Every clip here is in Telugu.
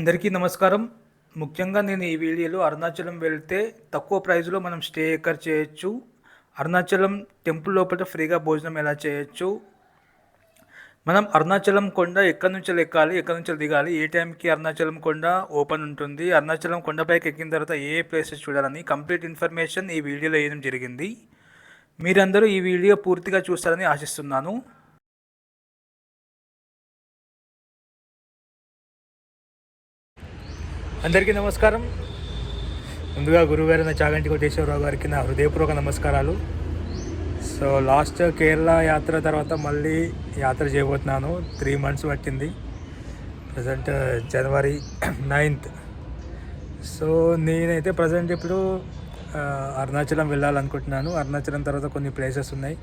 అందరికీ నమస్కారం. ముఖ్యంగా నేను ఈ వీడియోలో అరుణాచలం వెళ్తే తక్కువ ప్రైస్లో మనం స్టే ఎక్కడ చేయొచ్చు. అరుణాచలం టెంపుల్ లోపల ఫ్రీగా భోజనం ఎలా చేయొచ్చు? మనం అరుణాచలం కొండ ఎక్కడి నుంచి ఎక్కాలి ఎక్కడి నుంచి దిగాలి ఏ టైంకి అరుణాచలం కొండ ఓపెన్ ఉంటుంది అరుణాచలం కొండపైకి ఎక్కిన తర్వాత ఏ ప్లేసెస్ చూడాలని కంప్లీట్ ఇన్ఫర్మేషన్ ఈ వీడియోలో వేయడం జరిగింది. మీరందరూ ఈ వీడియో పూర్తిగా చూస్తారని ఆశిస్తున్నాను. అందరికీ నమస్కారం. ముందుగా గురువారైన చాగంటి కోటేశ్వరరావు గారికి నా హృదయపూర్వక నమస్కారాలు. సో లాస్ట్ కేరళ యాత్ర తర్వాత మళ్ళీ యాత్ర చేయబోతున్నాను. త్రీ మంత్స్ పట్టింది. Present January ninth. సో నేనైతే ప్రజెంట్ ఇప్పుడు అరుణాచలం వెళ్ళాలనుకుంటున్నాను. అరుణాచలం తర్వాత కొన్ని ప్లేసెస్ ఉన్నాయి.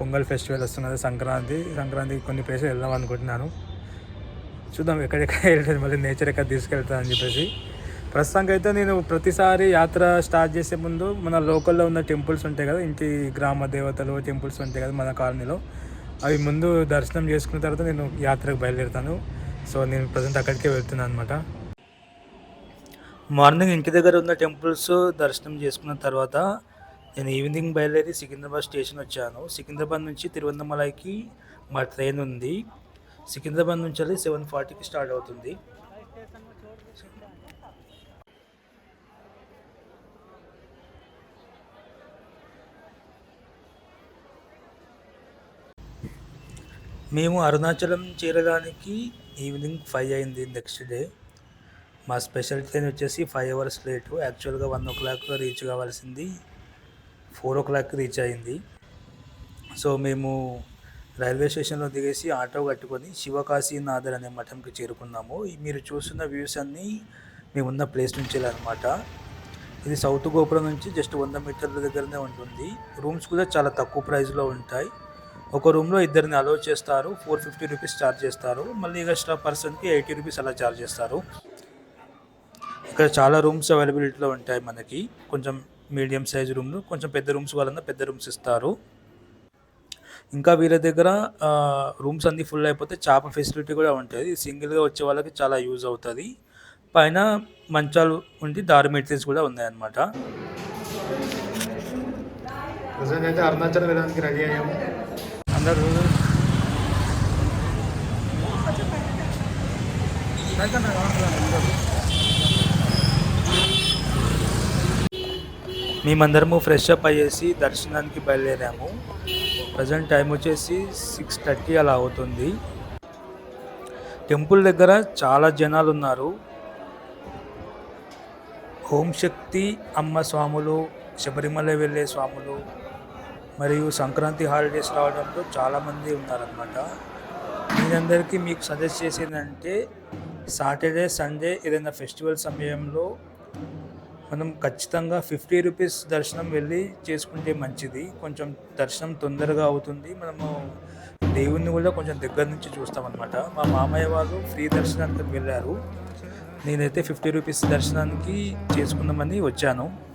పొంగల్ ఫెస్టివల్ వస్తున్నది సంక్రాంతి. సంక్రాంతికి కొన్ని ప్లేసెస్ వెళ్దాం అనుకుంటున్నాను. చూద్దాం ఎక్కడెక్కడ వెళ్తుంది మళ్ళీ నేచర్ ఎక్కడ తీసుకెళ్తా అని చెప్పేసి. ప్రస్తుతానికి అయితే నేను ప్రతిసారి యాత్ర స్టార్ట్ చేసే ముందు మన లోకల్లో ఉన్న టెంపుల్స్ ఉంటాయి కదా ఇంటి గ్రామ దేవతలు టెంపుల్స్ ఉంటాయి కదా మన కాలనీలో. అవి ముందు దర్శనం చేసుకున్న తర్వాత నేను యాత్రకు బయలుదేరుతాను. సో నేను ప్రజెంట్ అక్కడికే వెళ్తున్నాను అనమాట మార్నింగ్ ఇంటి దగ్గర ఉన్న టెంపుల్స్ దర్శనం చేసుకున్న తర్వాత నేను ఈవినింగ్ బయలుదేరి సికింద్రాబాద్ స్టేషన్ వచ్చాను. సికింద్రాబాద్ నుంచి తిరువన్నమలైకి మా ట్రైన్ ఉంది. సికింద్రాబాద్ నుంచి వెళ్ళి సెవెన్ ఫార్టీకి స్టార్ట్ అవుతుంది. మేము అరుణాచలం చేరడానికి ఈవినింగ్ ఫైవ్ అయింది నెక్స్ట్ డే. మా స్పెషల్ ట్రైన్ వచ్చేసి ఫైవ్ అవర్స్ లేటు. యాక్చువల్గా వన్ ఓ క్లాక్ రీచ్ కావాల్సింది. ఫోర్ ఓ క్లాక్ రీచ్ అయింది. సో మేము రైల్వే స్టేషన్లో దిగేసి ఆటో కట్టుకొని శివకాశీనాథర్ అనే మఠంకి చేరుకున్నాము. మీరు చూస్తున్న వ్యూస్ అన్నీ మేము ఉన్న ప్లేస్ నుంచి అనమాట ఇది సౌత్ గోపురం నుంచి జస్ట్ వంద మీటర్ల దగ్గరనే ఉంటుంది. రూమ్స్ కూడా చాలా తక్కువ ప్రైస్లో ఉంటాయి. ఒక రూమ్లో ఇద్దరిని అలో చేస్తారు ఫోర్ ఫిఫ్టీ రూపీస్ ఛార్జ్ చేస్తారు. మళ్ళీ ఎక్స్ట్రా పర్సన్కి ఎయిటీ రూపీస్ అలా ఛార్జ్ చేస్తారు. ఇక్కడ చాలా రూమ్స్ అవైలబిలిటీలో ఉంటాయి మనకి. కొంచెం మీడియం సైజ్ రూమ్లు కొంచెం పెద్ద రూమ్స్ వాళ్ళన్నా పెద్ద రూమ్స్ ఇస్తారు. ఇంకా వీళ్ళ దగ్గర రూమ్స్ అన్నీ ఫుల్ అయిపోతే చాప ఫెసిలిటీ కూడా ఉంటుంది. సింగిల్గా వచ్చే వాళ్ళకి చాలా యూజ్ అవుతుంది. పైన మంచాలు ఉండి డార్మెటరీస్ కూడా ఉన్నాయన్నమాట. ప్రజెంట్ అయితే అరుణాచలం వెళ్ళడానికి రెడీ అయ్యాము. అందరూ మేమందరము ఫ్రెష్ అప్ అయ్యేసి దర్శనానికి బయలుదేరాము. ప్రజెంట్ టైం వచ్చేసి సిక్స్ థర్టీ అలా అవుతుంది. టెంపుల్ దగ్గర చాలా జనాలు ఉన్నారు. ఓం శక్తి అమ్మ స్వాములు శబరిమల వెళ్ళే స్వాములు మరియు సంక్రాంతి హాలిడేస్ రావడంతో చాలామంది ఉన్నారనమాట మీరందరికీ మీకు సజెస్ట్ చేసేదంటే సాటర్డే సండే ఏదైనా ఫెస్టివల్ సమయంలో మనం ఖచ్చితంగా ఫిఫ్టీ రూపీస్ దర్శనం వెళ్ళి చేసుకుంటే మంచిది. కొంచెం దర్శనం తొందరగా అవుతుంది. మనము దేవుణ్ణి కూడా కొంచెం దగ్గర నుంచి చూస్తామన్నమాట. మా మామయ్య వాళ్ళు ఫ్రీ దర్శనానికి వెళ్ళారు. నేనైతే ఫిఫ్టీ రూపీస్ దర్శనానికి చేసుకుందామని వచ్చాను.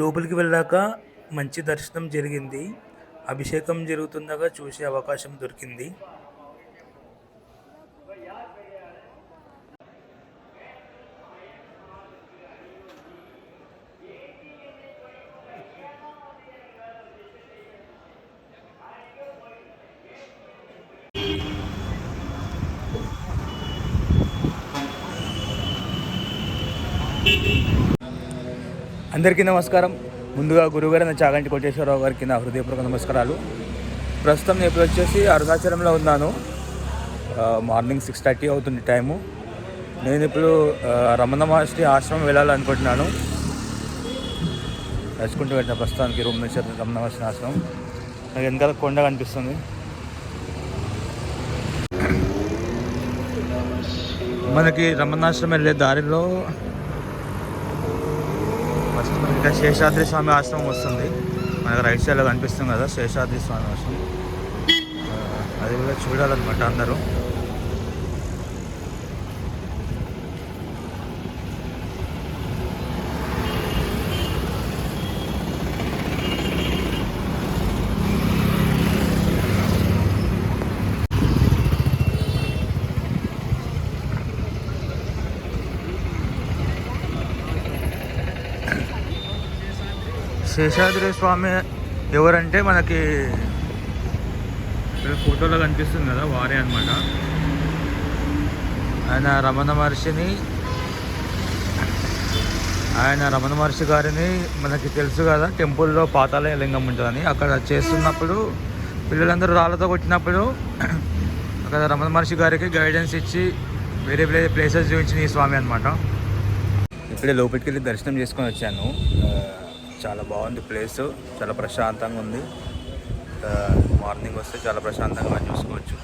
లోపలికి వెళ్ళాక మంచి దర్శనం జరిగింది. అభిషేకం జరుగుతుండగా చూసే అవకాశం దొరికింది. అందరికీ నమస్కారం. ముందుగా గురుగారు నా చాగంటి కోటేశ్వరరావు గారికి నా హృదయపూర్వక నమస్కారాలు. ప్రస్తుతం నేను ఇప్పుడు వచ్చేసి అరుణాచలంలో ఉన్నాను. మార్నింగ్ సిక్స్ థర్టీ అవుతుంది టైము. నేను ఇప్పుడు రమణ మహర్షి ఆశ్రమం వెళ్ళాలనుకుంటున్నాను. నడుచుకుంటూ వెళ్ళిన ప్రస్తుతానికి రూమ్ నుంచి రమణ మహర్షి ఆశ్రమం. నాకు వెనకాల కొండ కనిపిస్తుంది. మనకి రమణాశ్రమం వెళ్ళే దారిలో ఫస్ట్ ఇక్కడ శేషాద్రి స్వామి ఆశ్రమం వస్తుంది. మనకు రైట్ సైడ్లో కనిపిస్తుంది కదా శేషాద్రి స్వామి ఆశ్రమం. అది కూడా చూడాలన్నమాట అందరూ. శేషాద్రి స్వామి ఎవరంటే మనకి ఇక్కడ ఫోటోలో కనిపిస్తుంది కదా వారే అనమాట ఆయన రమణ మహర్షిని ఆయన రమణ మహర్షి గారిని మనకి తెలుసు కదా టెంపుల్లో పాతాలయ లింగం ఉంటుందని. అక్కడ చేస్తున్నప్పుడు పిల్లలందరూ రాళ్ళతో కొట్టినప్పుడు అక్కడ రమణ మహర్షి గారికి గైడెన్స్ ఇచ్చి వేరే వేరే ప్లేసెస్ చూపించిన ఈ స్వామి అనమాట ఇప్పుడే లోపలికి వెళ్ళి దర్శనం చేసుకొని వచ్చాను. చాలా బాగుంది ప్లేస్ చాలా ప్రశాంతంగా ఉంది. మార్నింగ్ వస్తే చాలా ప్రశాంతంగా చూసుకోవచ్చు.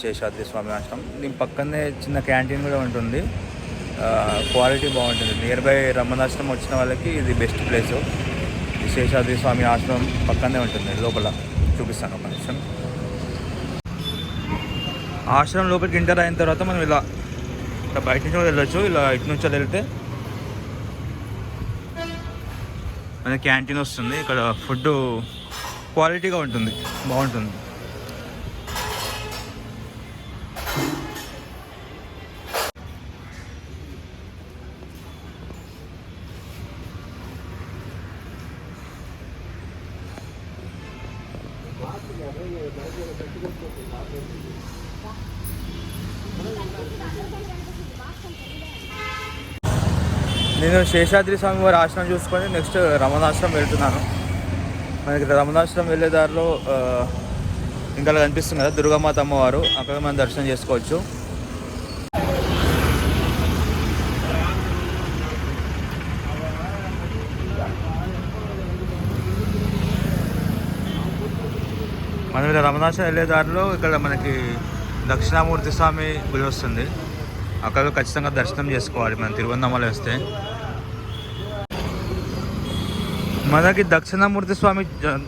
శేషాద్రి స్వామి ఆశ్రమం. దీని పక్కనే చిన్న క్యాంటీన్ కూడా ఉంటుంది. క్వాలిటీ బాగుంటుంది. నియర్ బై రమణాశ్రమం వచ్చిన వాళ్ళకి ఇది బెస్ట్ ప్లేస్ శేషాద్రి స్వామి ఆశ్రమం పక్కనే ఉంటుంది. లోపల చూపిస్తాను ఒక నిమిషం. ఆశ్రమం లోపలికి ఎంటర్ అయిన తర్వాత మనం ఇలా ఇలా బయట నుంచి కూడా వెళ్ళొచ్చు. ఇలా ఇటు నుంచి వెళ్తే మన క్యాంటీన్ వస్తుంది. ఇక్కడ ఫుడ్ క్వాలిటీగా ఉంటుంది. బాగుంటుంది. నేను శేషాద్రి స్వామి వారి ఆశ్రమం చూసుకొని నెక్స్ట్ రమణాశ్రమం వెళ్తున్నాను. మనకి రమణాశ్రమం వెళ్ళే దారిలో ఇంకా కనిపిస్తుంది కదా దుర్గామాత అమ్మవారు. అక్కడ మనం దర్శనం చేసుకోవచ్చు. మనం ఇలా రమణాశ్రమం వెళ్ళే దారిలో ఇక్కడ మనకి దక్షిణామూర్తి స్వామి గుడి వస్తుంది. అక్కడ ఖచ్చితంగా దర్శనం చేసుకోవాలి. మనం తిరువన్నమల వస్తే. మనకి దక్షిణామూర్తి స్వామి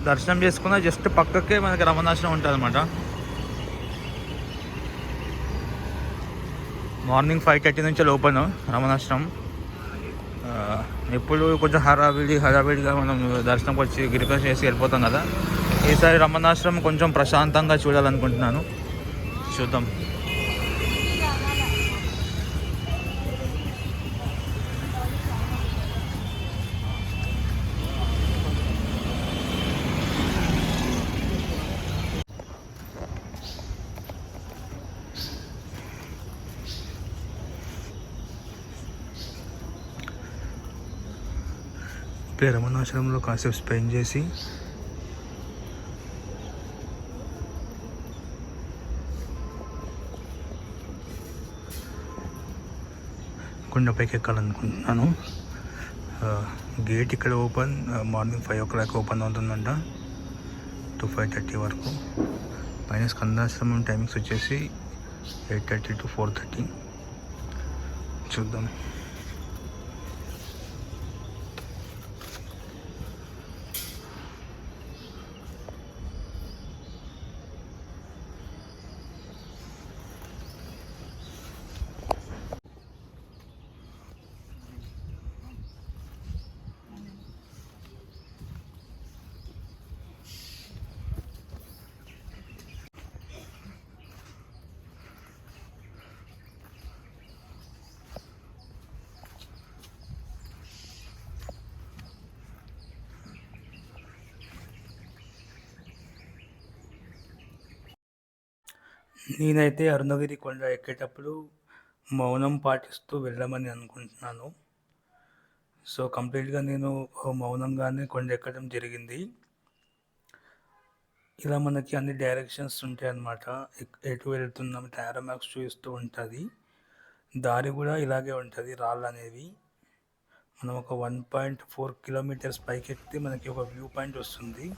దర్శనం చేసుకున్న జస్ట్ పక్కకే మనకి రమణాశ్రమం ఉంటుంది అనమాట మార్నింగ్ ఫైవ్ థర్టీ నుంచి ఓపెన్ రమణాశ్రమం. ఎప్పుడు కొంచెం హడావిడి హడావిడిగా మనం దర్శనంకి వచ్చి గిరిప్రదక్షిణ చేసి వెళ్ళిపోతాం కదా. ఈసారి రమణాశ్రమం కొంచెం ప్రశాంతంగా చూడాలనుకుంటున్నాను. చూద్దాం. ఇప్పుడే రమణాశ్రమంలో కాసేపు స్పెండ్ చేసి కొండపైకి ఎక్కాలనుకుంటున్నాను గేట్ ఇక్కడ open morning five o'clock open అవుతుందంట. టు ఫైవ్ థర్టీ వరకు. పైన స్కందాశ్రమం టైమింగ్స్ వచ్చేసి eight thirty to four thirty. చూద్దాం. నేనైతే అరుణగిరి కొండ ఎక్కేటప్పుడు మౌనం పాటిస్తూ వెళ్ళమని అనుకుంటున్నాను. సో కంప్లీట్గా నేను మౌనంగానే కొండ ఎక్కడం జరిగింది. ఇలా మనకి అన్ని డైరెక్షన్స్ ఉంటాయి అన్నమాట. ఎటు వెళ్తున్నాం టారో చూస్తూ చూపిస్తూ ఉంటుంది. దారి కూడా ఇలాగే ఉంటుంది రాళ్ళు అనేవి. మనం ఒక వన్ పాయింట్ ఫోర్ కిలోమీటర్స్ పైకి ఎక్కితే మనకి ఒక వ్యూ పాయింట్ వస్తుంది.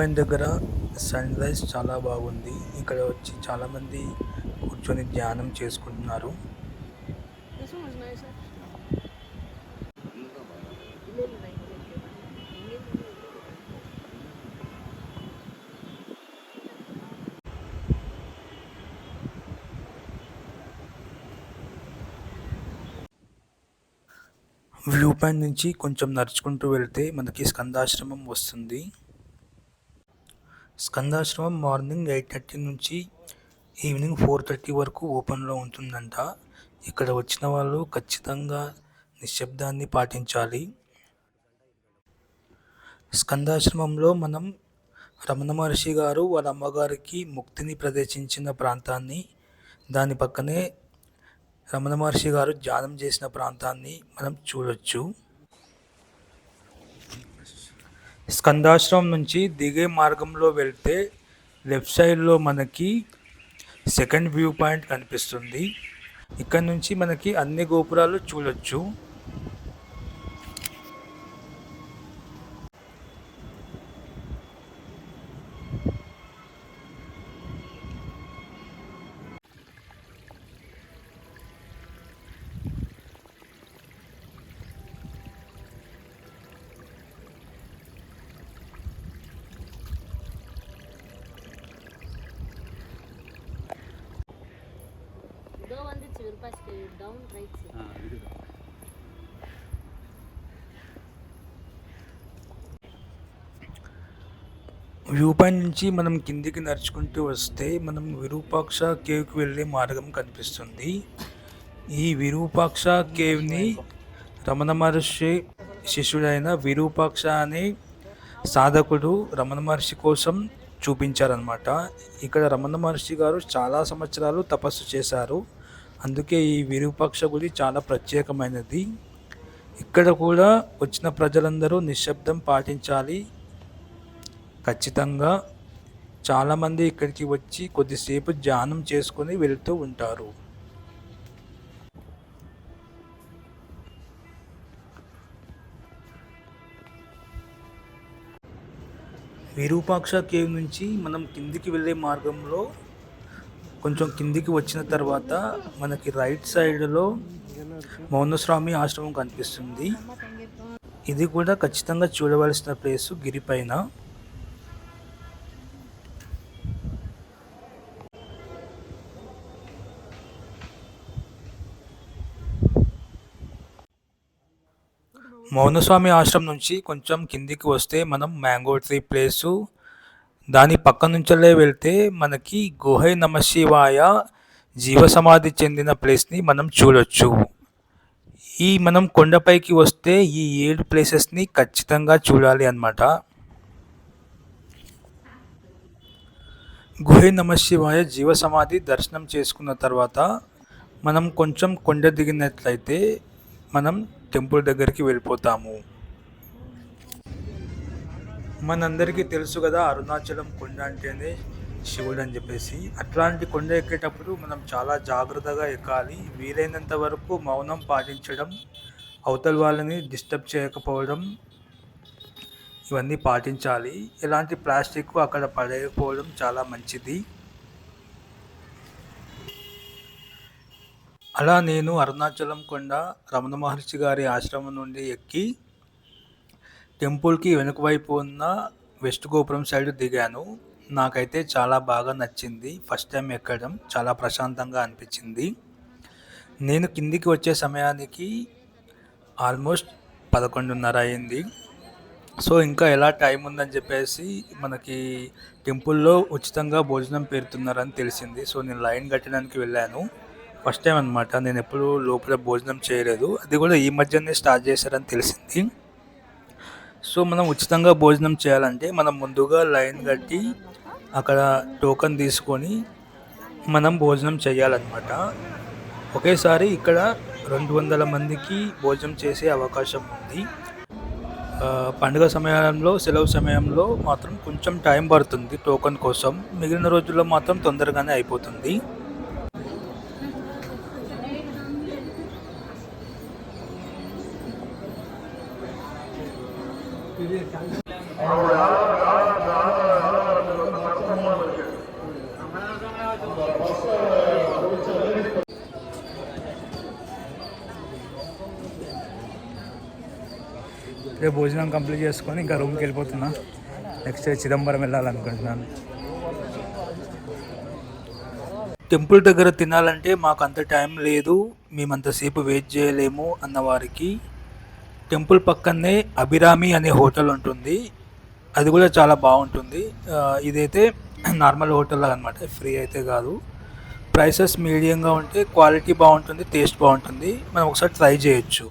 పాయింట్ దగ్గర సన్ రైజ్ చాలా బాగుంది. ఇక్కడ వచ్చి చాలామంది కూర్చొని ధ్యానం చేసుకుంటున్నారు. వ్యూ పాయింట్ నుంచి కొంచెం నడుచుకుంటూ వెళ్తే మనకి స్కందాశ్రమం వస్తుంది. స్కందాశ్రమం మార్నింగ్ ఎయిట్ థర్టీ నుంచి ఈవినింగ్ ఫోర్ థర్టీ వరకు ఓపెన్లో ఉంటుందంట. ఇక్కడ వచ్చిన వాళ్ళు ఖచ్చితంగా నిశ్శబ్దాన్ని పాటించాలి. స్కందాశ్రమంలో మనం రమణ మహర్షి గారు వాళ్ళ అమ్మగారికి ముక్తిని ప్రదర్శించిన ప్రాంతాన్ని దాని పక్కనే రమణ మహర్షి గారు ధ్యానం చేసిన ప్రాంతాన్ని మనం చూడొచ్చు. స్కందాశ్రమం నుంచి దిగే మార్గంలో వెళ్తే లెఫ్ట్ సైడ్లో మనకి సెకండ్ వ్యూ పాయింట్ కనిపిస్తుంది. ఇక్కడ నుంచి మనకి అన్ని గోపురాలు చూడొచ్చు. థౌజండ్ వ్యూ పాయింట్ నుంచి మనం కిందికి నడుచుకుంటూ వస్తే మనం విరూపాక్ష కేవ్కి వెళ్ళే మార్గం కనిపిస్తుంది. ఈ విరూపాక్ష కేవ్ని రమణ మహర్షి శిష్యుడైన విరూపాక్ష అనే సాధకుడు రమణ మహర్షి కోసం చూపించారనమాట ఇక్కడ రమణ మహర్షి గారు చాలా సంవత్సరాలు తపస్సు చేశారు. అందుకే ఈ విరూపాక్ష గుడి చాలా ప్రత్యేకమైనది. ఇక్కడ కూడా వచ్చిన ప్రజలందరూ నిశ్శబ్దం పాటించాలి. ఖచ్చితంగా చాలామంది ఇక్కడికి వచ్చి కొద్దిసేపు ధ్యానం చేసుకొని వెళ్తూ ఉంటారు. విరూపాక్ష కేవ్ నుంచి మనం కిందికి వెళ్ళే మార్గంలో కొంచెం కిందికి వచ్చిన తర్వాత మనకి రైట్ సైడ్లో మౌనస్వామి ఆశ్రమం కనిపిస్తుంది. ఇది కూడా ఖచ్చితంగా చూడవలసిన ప్లేసు గిరిపైన మౌనస్వామి ఆశ్రమం నుంచి కొంచెం కిందికి వస్తే మనం మ్యాంగో ట్రీ ప్లేసు దాని పక్క నుంచలే వెళ్తే మనకి గుహై నమ శివాయ జీవ సమాధి చెందిన ప్లేస్ని మనం చూడొచ్చు. ఈ మనం కొండపైకి వస్తే ఈ ఏడు ప్లేసెస్ని ఖచ్చితంగా చూడాలి అన్నమాట. గుహై నమ శివాయ జీవ సమాధి దర్శనం చేసుకున్న తర్వాత మనం కొంచెం కొండ దిగినట్లయితే మనం టెంపుల్ దగ్గరికి వెళ్ళిపోతాము. మనందరికీ తెలుసు కదా అరుణాచలం కొండ అంటేనే శివుడు అని చెప్పేసి. అట్లాంటి కొండ ఎక్కేటప్పుడు మనం చాలా జాగ్రత్తగా ఎక్కాలి. వీలైనంత వరకు మౌనం పాటించడం అవతల వాళ్ళని డిస్టర్బ్ చేయకపోవడం ఇవన్నీ పాటించాలి. ఎలాంటి ప్లాస్టిక్ అక్కడ పడేయకపోవడం చాలా మంచిది. అలా నేను అరుణాచలం కొండ రమణ మహర్షి గారి ఆశ్రమం నుండి ఎక్కి టెంపుల్కి వెనుక వైపు ఉన్న వెస్ట్ గోపురం సైడ్ దిగాను. నాకైతే చాలా బాగా నచ్చింది. ఫస్ట్ టైం ఎక్కడం. చాలా ప్రశాంతంగా అనిపించింది. నేను కిందికి వచ్చే సమయానికి ఆల్మోస్ట్ పదకొండున్నర అయింది. సో ఇంకా ఎలా టైం ఉందని చెప్పేసి మనకి టెంపుల్లో ఉచితంగా భోజనం పెడుతున్నారని తెలిసింది. సో నేను లైన్ కట్టడానికి వెళ్ళాను. ఫస్ట్ టైం అనమాట నేను ఎప్పుడు లోపల భోజనం చేయలేదు. అది కూడా ఈ మధ్యనే స్టార్ట్ చేశారని తెలిసింది. సో మనం ఉచితంగా భోజనం చేయాలంటే మనం ముందుగా లైన్ కట్టి అక్కడ టోకన్ తీసుకొని మనం భోజనం చేయాలన్నమాట. ఒకేసారి ఇక్కడ రెండు వందల మందికి భోజనం చేసే అవకాశం ఉంది. పండుగ సమయంలో సెలవు సమయంలో మాత్రం కొంచెం టైం పడుతుంది టోకన్ కోసం. మిగిలిన రోజుల్లో మాత్రం తొందరగానే అయిపోతుంది. రేపు భోజనం కంప్లీట్ చేసుకొని ఇంకా రూమ్కి వెళ్ళిపోతున్నా. నెక్స్ట్ చిదంబరం వెళ్ళాలనుకుంటున్నాను. టెంపుల్ దగ్గర తినాలంటే మాకు అంత టైం లేదు. మేమంతసేపు వెయిట్ చేయలేము అన్నవారికి. టెంపుల్ పక్కనే అభిరామి అనే హోటల్ ఉంటుంది. అది కూడా చాలా బాగుంటుంది. ఇదైతే నార్మల్ హోటల్ అనమాట ఫ్రీ అయితే కాదు. ప్రైసెస్ మీడియంగా ఉంటే క్వాలిటీ బాగుంటుంది టేస్ట్ బాగుంటుంది. మనం ఒకసారి ట్రై చేయొచ్చు.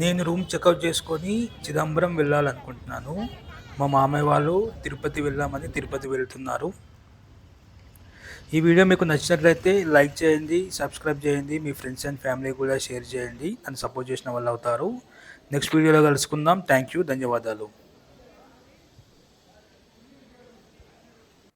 నేను రూమ్ చెకప్ చేసుకొని చిదంబరం వెళ్ళాలనుకుంటున్నాను. మా మామయ్య వాళ్ళు తిరుపతి వెళ్దామని తిరుపతి వెళ్తున్నారు. ఈ వీడియో మీకు నచ్చినట్లయితే లైక్ చేయండి సబ్స్క్రైబ్ చేయండి మీ ఫ్రెండ్స్ అండ్ ఫ్యామిలీ కూడా షేర్ చేయండి నన్ను సపోర్ట్ చేసిన వాళ్ళు అవుతారు. నెక్స్ట్ వీడియోలో కలుసుకుందాం. Thank you. ధన్యవాదాలు.